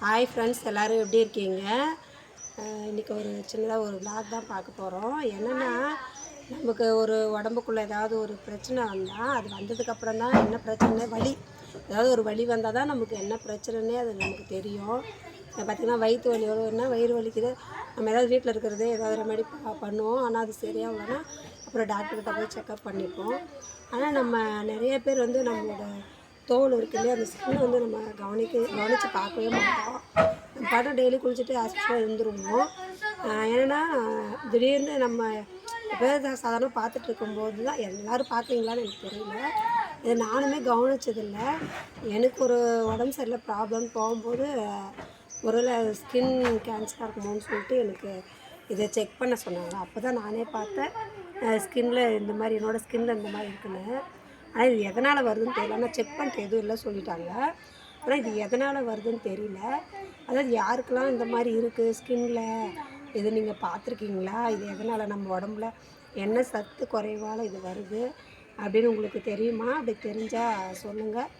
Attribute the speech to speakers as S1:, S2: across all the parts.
S1: Hi friends எல்லோரும் எப்படி இருக்கீங்க? இன்றைக்கி ஒரு சின்னதாக ஒரு விளாக் தான் பார்க்க போகிறோம் என்னென்னா நமக்கு ஒரு உடம்புக்குள்ளே ஏதாவது ஒரு பிரச்சனை வந்தால் அது வந்ததுக்கப்புறம் தான் என்ன பிரச்சனை? வலி. ஏதாவது ஒரு வலி வந்தால் தான் நமக்கு என்ன பிரச்சனைனே அது நமக்கு தெரியும். பார்த்திங்கன்னா வயிற்று வலி வரும்னா வயிறு வலிக்குது. நம்ம ஏதாவது வீட்டில் இருக்கிறதே ஏதாவது ரெமெடி பண்ணுவோம். ஆனால் அது சரியாகலன்னா அப்புறம் டாக்டர்கிட்ட போய் செக்கப் பண்ணிப்போம். ஆனால் நம்ம நிறைய பேர் வந்து நம்மளோட தோல் இருக்கு இல்லையா அந்த ஸ்கின்னை வந்து நம்ம கவனிக்க கவனித்து பார்க்கவே மாட்டோம். நம்ம பாட்டம் டெய்லி குளிச்சுட்டு ஹாஸ்பிட்டலில் இருந்துருவோம். ஏன்னா திடீர்னு நம்ம இப்போ சாதாரண பார்த்துட்டு இருக்கும்போது தான் எல்லோரும் பார்க்குறீங்களான்னு எனக்கு தெரியல. இது நானுமே கவனிச்சதில்லை. எனக்கு ஒரு உடம்பு சரியில்லை ப்ராப்ளம் போகும்போது ஒருவேளை ஸ்கின் கேன்சராக இருக்குமோன்னு சொல்லிட்டு எனக்கு இதை செக் பண்ண சொன்னாங்க. அப்போ தான் நானே பார்த்தேன். ஸ்கின்னில் இந்த மாதிரி என்னோடய ஸ்கின்னில் இந்த மாதிரி இருக்குன்னு. ஆனால் இது எதனால் வருதுன்னு தெரியல. ஆனால் செக் பண்ணிட்டு எதுவும் இல்லை சொல்லிட்டாங்க. ஆனால் இது எதனால் வருதுன்னு தெரியல. அதாவது யாருக்கெல்லாம் இந்த மாதிரி இருக்குது ஸ்கின்ல இது நீங்கள் பார்த்துருக்கீங்களா? இது எதனால் நம்ம உடம்புல என்ன சத்து குறைவால் இது வருது அப்படின்னு உங்களுக்கு தெரியுமா? அப்படி தெரிஞ்சால் சொல்லுங்கள்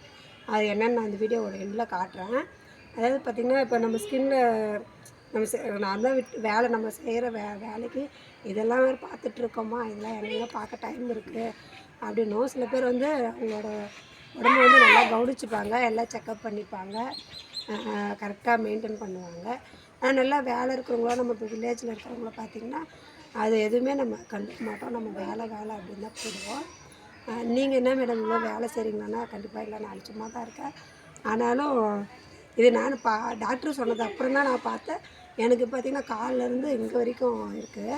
S1: அது என்னென்னு நான் அந்த வீடியோவோட எண்டில் காட்டுறேன். அதாவது பார்த்திங்கன்னா இப்போ நம்ம ஸ்கின்ல நம்ம நார்மலாக விட்டு வேலை நம்ம செய்கிற வே வேலைக்கு இதெல்லாம் பார்த்துட்ருக்கோமா இதெல்லாம் என்னங்க பார்க்க டைம் இருக்குது அப்படின்னும். சில பேர் வந்து அவங்களோட உடம்பு வந்து நல்லா கவனிச்சுப்பாங்க எல்லாம் செக்கப் பண்ணிப்பாங்க கரெக்டாக மெயின்டைன் பண்ணுவாங்க. ஆனால் நல்லா வேலை இருக்கிறவங்களோ நம்ம இப்போ வில்லேஜில் இருக்கிறவங்கள பார்த்திங்கன்னா அது எதுவுமே நம்ம கண்டுக்க மாட்டோம். நம்ம வேலை வேலை அப்படின்னு தான் போடுவோம். நீங்கள் என்ன மேடம் இவ்வளோ வேலை செய்கிறீங்களான்னா கண்டிப்பாக இல்லை நான் அழிச்சமாக தான் இருக்கேன். ஆனாலும் இது நான் பா டாக்டர் சொன்னது அப்புறம் தான் நான் பார்த்தேன். எனக்கு பார்த்திங்கன்னா காலிலேருந்து இங்கே வரைக்கும் இருக்குது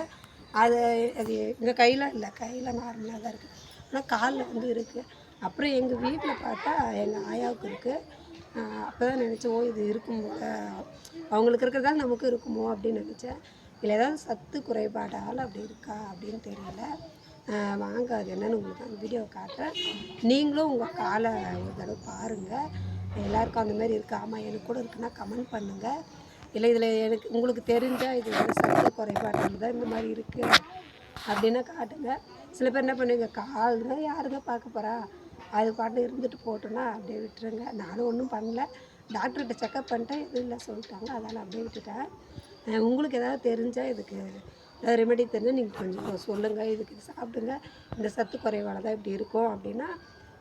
S1: அது அது எங்கள் கையில் இல்லை கையில் நார்மலாக தான் இருக்குது ஆனால் காலில் வந்து இருக்குது அப்புறம் எங்கள் வீட்டில் பார்த்தா எங்கள் ஆயாவுக்கு இருக்குது அப்போ தான் நினச்சேன் ஓ இது இருக்கும் போல. அவங்களுக்கு இருக்கிறதால நமக்கு இருக்குமோ அப்படின்னு நினச்சேன். இல்லை ஏதாவது சத்து குறைபாடால் அப்படி இருக்கா அப்படின்னு தெரியல. வாங்க அது என்னென்னு உங்களுக்கு அந்த வீடியோவை காட்டுறேன். நீங்களும் உங்கள் காலை ஒரு தடவை பாருங்கள் எல்லாருக்கும் அந்த மாதிரி இருக்கா? ஆமாம் எனக்கு கூட இருக்குன்னா கமெண்ட் பண்ணுங்கள் இல்லை இதில் எனக்கு உங்களுக்கு தெரிஞ்சால் இது வந்து சத்து குறைபாடு தான் இந்த மாதிரி இருக்குது அப்படின்னா காட்டுங்க. சில பேர் என்ன பண்ணுவீங்க கால்ங்க யாருங்க பார்க்க போகிறா அது பாட்டு இருந்துட்டு போட்டோன்னா அப்படியே விட்டுருங்க. நானும் ஒன்றும் பண்ணல. டாக்டர்கிட்ட செக்கப் பண்ணிட்டேன் எதுவும் இல்லை சொல்லிட்டாங்க. அதனால் அப்படியே விட்டுட்டேன். உங்களுக்கு ஏதாவது தெரிஞ்சால் இதுக்கு ஏதாவது ரெமெடி தெரிஞ்சால் நீங்கள் கொஞ்சம் சொல்லுங்கள் இதுக்கு இது சாப்பிடுங்க. இந்த சத்து குறைவால தான் இப்படி இருக்கும் அப்படின்னா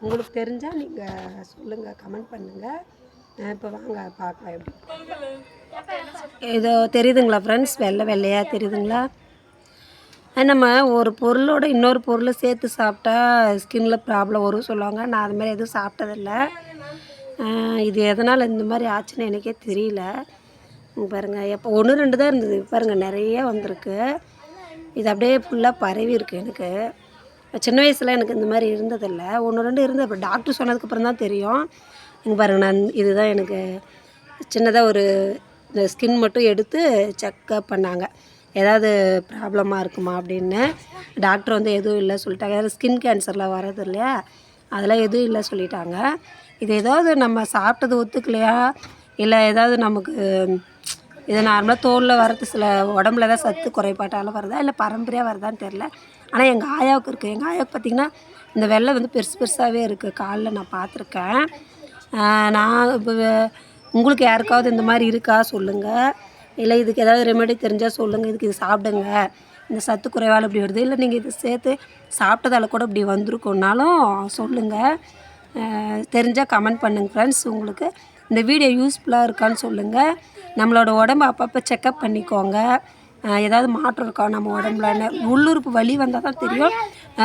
S1: உங்களுக்கு தெரிஞ்சால் நீங்கள் சொல்லுங்கள் கமெண்ட் பண்ணுங்கள் இப்போ வாங்க பார்க்கலாம் எப்படி. இதோ தெரியுதுங்களா ஃப்ரெண்ட்ஸ் வெள்ளை வெள்ளையாக தெரியுதுங்களா? நம்ம ஒரு பொருளோட இன்னொரு பொருளை சேர்த்து சாப்பிட்டா ஸ்கின்ல ப்ராப்ளம் வரும் சொல்லுவாங்க. நான் அது மாதிரி எதுவும் சாப்பிட்டதில்ல. இது எதனால் இந்த மாதிரி ஆச்சுன்னு எனக்கே தெரியல. பாருங்கள் எப்போ ஒன்று ரெண்டு தான் இருந்தது. பாருங்கள் நிறைய வந்திருக்கு. இது அப்படியே ஃபுல்லாக பரவி இருக்கு எனக்கு. சின்ன வயசில் எனக்கு இந்த மாதிரி இருந்ததில்ல. ஒன்று ரெண்டு இருந்தது. அப்புறம் டாக்டர் சொன்னதுக்கப்புறம் தான் தெரியும். இங்கே பாருங்கள் நான் இதுதான் எனக்கு சின்னதாக ஒரு இந்த ஸ்கின் மட்டும் எடுத்து செக்கப் பண்ணாங்க. ஏதாவது ப்ராப்ளமாக இருக்குமா அப்படின்னு டாக்டர் வந்து எதுவும் இல்லை சொல்லிட்டாங்க. ஏதாவது ஸ்கின் கேன்சர்லாம் வர்றது இல்லையா? அதெல்லாம் எதுவும் இல்லை சொல்லிட்டாங்க. இது ஏதாவது நம்ம சாப்பிட்டது ஒத்துக்கலையா? இல்லை ஏதாவது நமக்கு இது நார்மலாக தோலில் வரது சில உடம்புல தான் சத்து குறைபாட்டால் வருதா? இல்லை பரம்பரையாக வருதான்னு தெரில ஆனால் எங்கள் ஆயாவுக்கு இருக்குது எங்கள் ஆயாவுக்கு பார்த்திங்கன்னா இந்த வெள்ளை வந்து பெருசு பெருசாகவே இருக்குது காலில் நான் பார்த்துருக்கேன் நான் இப்போ உங்களுக்கு யாருக்காவது இந்த மாதிரி இருக்கா சொல்லுங்கள் இல்லை இதுக்கு ஏதாவது ரெமெடி தெரிஞ்சால் சொல்லுங்கள் இதுக்கு இது சாப்பிடுங்க. இந்த சத்து குறைவால் இப்படி வருது. இல்லை நீங்கள் இது சேர்த்து சாப்பிட்டதால கூட இப்படி வந்திருக்கோன்னாலும் சொல்லுங்கள் தெரிஞ்சால் கமெண்ட் பண்ணுங்கள் ஃப்ரெண்ட்ஸ் உங்களுக்கு இந்த வீடியோ யூஸ்ஃபுல்லாக இருக்கான்னு சொல்லுங்கள் நம்மளோட உடம்பு அப்பப்போ செக்கப் பண்ணிக்கோங்க. ஏதாவது மாற்றம் இருக்கா நம்ம உடம்புல? உள்ளுறுப்பு வலி வந்தால் தான் தெரியும்.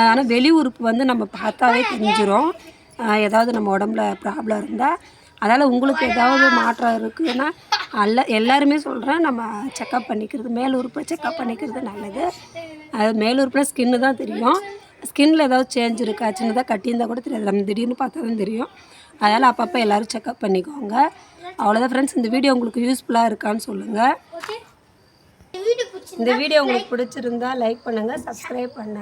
S1: ஆனால் வெளி உறுப்பு வந்து நம்ம பார்த்தாவே தெரிஞ்சிடும் ஏதாவது நம்ம உடம்புல ப்ராப்ளம் இருந்தால் அதனால் உங்களுக்கு ஏதாவது மாற்றம் இருக்குதுன்னா அல்ல எல்லாருமே சொல்கிறேன் நம்ம செக்கப் பண்ணிக்கிறது மேல் உறுப்பை செக்கப் பண்ணிக்கிறது நல்லது. அது மேல் உறுப்புனா ஸ்கின்னு தான் தெரியும். ஸ்கின்ல ஏதாவது சேஞ்ச் இருக்கா சின்னதாக கட்டியிருந்தால் கூட தெரியாது. நம்ம திடீர்னு பார்த்தா தான் தெரியும். அதனால் அப்பப்போ எல்லோரும் செக்கப் பண்ணிக்கோங்க. அவ்வளோதான் ஃப்ரெண்ட்ஸ் இந்த வீடியோ உங்களுக்கு யூஸ்ஃபுல்லாக இருக்கான்னு சொல்லுங்கள் இந்த வீடியோ உங்களுக்கு பிடிச்சிருந்தா லைக் பண்ணுங்கள் சப்ஸ்கிரைப் பண்ணுங்கள்